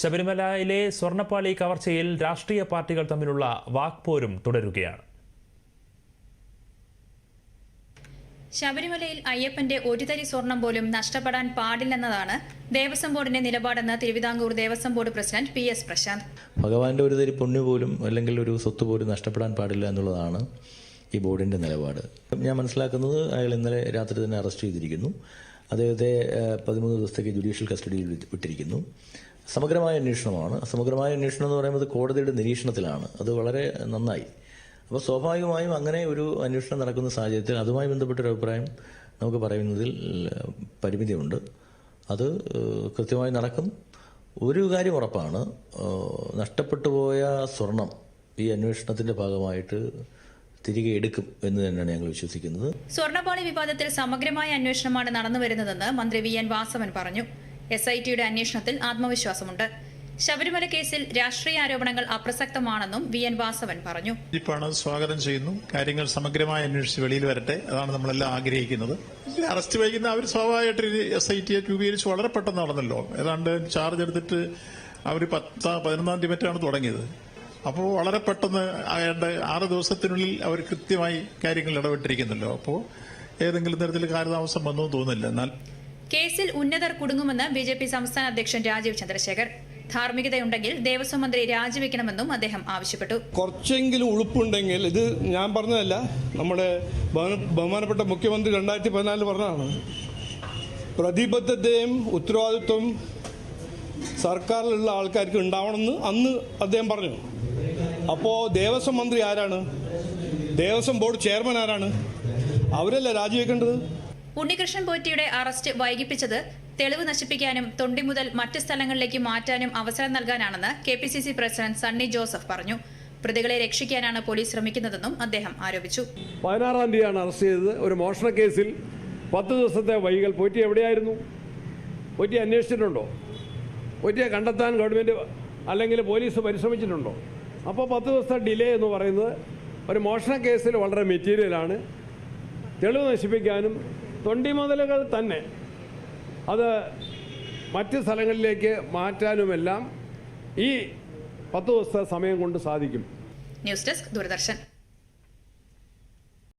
ശബരിമലയിലെ സ്വർണപ്പാളി കവർച്ചയിൽ രാഷ്ട്രീയ പാർട്ടികൾ തമ്മിലുള്ള വാക്പോരും തുടരുകയാണ്. ശബരിമലയിൽ അയ്യപ്പന്റെ ഒരു തരി സ്വർണം പോലും നഷ്ടപ്പെടാൻ പാടില്ലെന്നതാണ് ദേവസ്വം ബോർഡിന്റെ നിലപാടെന്ന് Travancore Devaswom board president P S Prasanth. ഭഗവാന്റെ ഒരു തരി പുണ്യ പോലും അല്ലെങ്കിൽ ഒരു സ്വത്ത് പോലും നഷ്ടപ്പെടാൻ പാടില്ല എന്നുള്ളതാണ് ഈ ബോർഡിന്റെ നിലപാട്. ഞാൻ മനസ്സിലാക്കുന്നത് അയാൾ ഇന്നലെ രാത്രി തന്നെ അറസ്റ്റ് ചെയ്തിരിക്കുന്നു. അദ്ദേഹത്തെ പതിമൂന്ന് ദിവസത്തേക്ക് ജുഡീഷ്യൽ കസ്റ്റഡിയിൽ വിട്ടിരിക്കുന്നു. സമഗ്രമായ അന്വേഷണമാണ്. സമഗ്രമായ അന്വേഷണം എന്ന് പറയുമ്പോൾ കോടതിയുടെ നിരീക്ഷണത്തിലാണ്. അത് വളരെ നന്നായി. അപ്പോൾ സ്വാഭാവികമായും അങ്ങനെ ഒരു അന്വേഷണം നടക്കുന്ന സാഹചര്യത്തിൽ അതുമായി ബന്ധപ്പെട്ടൊരു അഭിപ്രായം നമുക്ക് പറയുന്നതിൽ പരിമിതിയുണ്ട്. അത് കൃത്യമായി നടക്കും. ഒരു കാര്യം ഉറപ്പാണ്. നഷ്ടപ്പെട്ടു പോയ സ്വർണം ഈ അന്വേഷണത്തിന്റെ ഭാഗമായിട്ട് തിരികെ എടുക്കും എന്ന് തന്നെയാണ് ഞങ്ങൾ വിശ്വസിക്കുന്നത്. സ്വർണപാളി വിവാദത്തിൽ സമഗ്രമായ അന്വേഷണമാണ് നടന്നുവരുന്നതെന്ന് മന്ത്രി വി എൻ വാസവൻ പറഞ്ഞു. എസ് ഐ ടിയുടെ അന്വേഷണത്തിൽ ആത്മവിശ്വാസമുണ്ട്. ശബരിമല കേസിൽ രാഷ്ട്രീയ ആരോപണങ്ങൾ അപ്രസക്തമാണെന്നും വി എൻ വാസവൻ പറഞ്ഞു. ഇപ്പാണ് സ്വാഗതം ചെയ്യുന്നു. കാര്യങ്ങൾ സമഗ്രമായി അന്വേഷിച്ച് വെളിയിൽ വരട്ടെ. അതാണ് നമ്മളെല്ലാം ആഗ്രഹിക്കുന്നത്. അറസ്റ്റ് വൈകുന്ന അവർ സ്വാഭാവികമായിട്ട് എസ് ഐ ടിയെ രൂപീകരിച്ച് വളരെ പെട്ടെന്ന് നടന്നല്ലോ. ഏതാണ്ട് ചാർജ് എടുത്തിട്ട് അവർ പത്താ പതിനൊന്നാം തീയതി മറ്റാണ് തുടങ്ങിയത്. അപ്പോൾ വളരെ പെട്ടെന്ന് അയാളുടെ ആറ് ദിവസത്തിനുള്ളിൽ അവർ കൃത്യമായി കാര്യങ്ങൾ ഇടപെട്ടിരിക്കുന്നല്ലോ അപ്പോൾ ഏതെങ്കിലും തരത്തിൽ കാലതാമസം വന്നു തോന്നുന്നില്ല. എന്നാൽ കേസിൽ ഉന്നതർ കുടുങ്ങുമെന്ന് ബി ജെ പി സംസ്ഥാന അധ്യക്ഷൻ രാജീവ് ചന്ദ്രശേഖർ. ധാർമ്മികതയുണ്ടെങ്കിൽ ദേവസ്വം മന്ത്രി രാജിവെക്കണമെന്നും അദ്ദേഹം ആവശ്യപ്പെട്ടു. കുറച്ചെങ്കിലും ഉളുപ്പുണ്ടെങ്കിൽ ഇത് ഞാൻ പറഞ്ഞതല്ല നമ്മുടെ ബഹുമാനപ്പെട്ട മുഖ്യമന്ത്രി രണ്ടായിരത്തി പതിനാലിൽ പറഞ്ഞതാണ്. പ്രതിബദ്ധതയും ഉത്തരവാദിത്വം സർക്കാരിലുള്ള ആൾക്കാർക്ക് ഉണ്ടാവണമെന്ന് അന്ന് അദ്ദേഹം പറഞ്ഞു. അപ്പോൾ ദേവസ്വം മന്ത്രി ആരാണ്? ദേവസ്വം ബോർഡ് ചെയർമാൻ ആരാണ്? അവരല്ലേ രാജിവെക്കേണ്ടത്? ഉണ്ണികൃഷ്ണൻ പോറ്റിയുടെ അറസ്റ്റ് വൈകിപ്പിച്ചത് തെളിവ് നശിപ്പിക്കാനും തൊണ്ടി മുതൽ മറ്റ് സ്ഥലങ്ങളിലേക്ക് മാറ്റാനും അവസരം നൽകാനാണെന്ന് K P C C president Sunny Joseph പറഞ്ഞു. പ്രതികളെ രക്ഷിക്കാനാണ് പോലീസ് ശ്രമിക്കുന്നതെന്നും അദ്ദേഹം ആരോപിച്ചു. പതിനാറാം തീയതിയാണ് അറസ്റ്റ് ചെയ്തത്. ഒരു മോഷണ കേസിൽ പത്ത് ദിവസത്തെ വൈകൽ. പോറ്റി എവിടെയായിരുന്നു? പോറ്റി അന്വേഷിച്ചിട്ടുണ്ടോ? പോറ്റിയെ കണ്ടെത്താൻ ഗവൺമെന്റ് അല്ലെങ്കിൽ പോലീസ് പരിശ്രമിച്ചിട്ടുണ്ടോ? അപ്പോൾ പത്ത് ദിവസത്തെ ഡിലേ എന്ന് പറയുന്നത് ഒരു മോഷണ കേസിൽ വളരെ മെറ്റീരിയലാണ്. തെളിവ് നശിപ്പിക്കാനും തൊണ്ടി മുതലുകൾ തന്നെ അത് മറ്റ് സ്ഥലങ്ങളിലേക്ക് മാറ്റാനുമെല്ലാം ഈ പത്ത് ദിവസത്തെ സമയം കൊണ്ട് സാധിക്കും. News desk Doordarshan.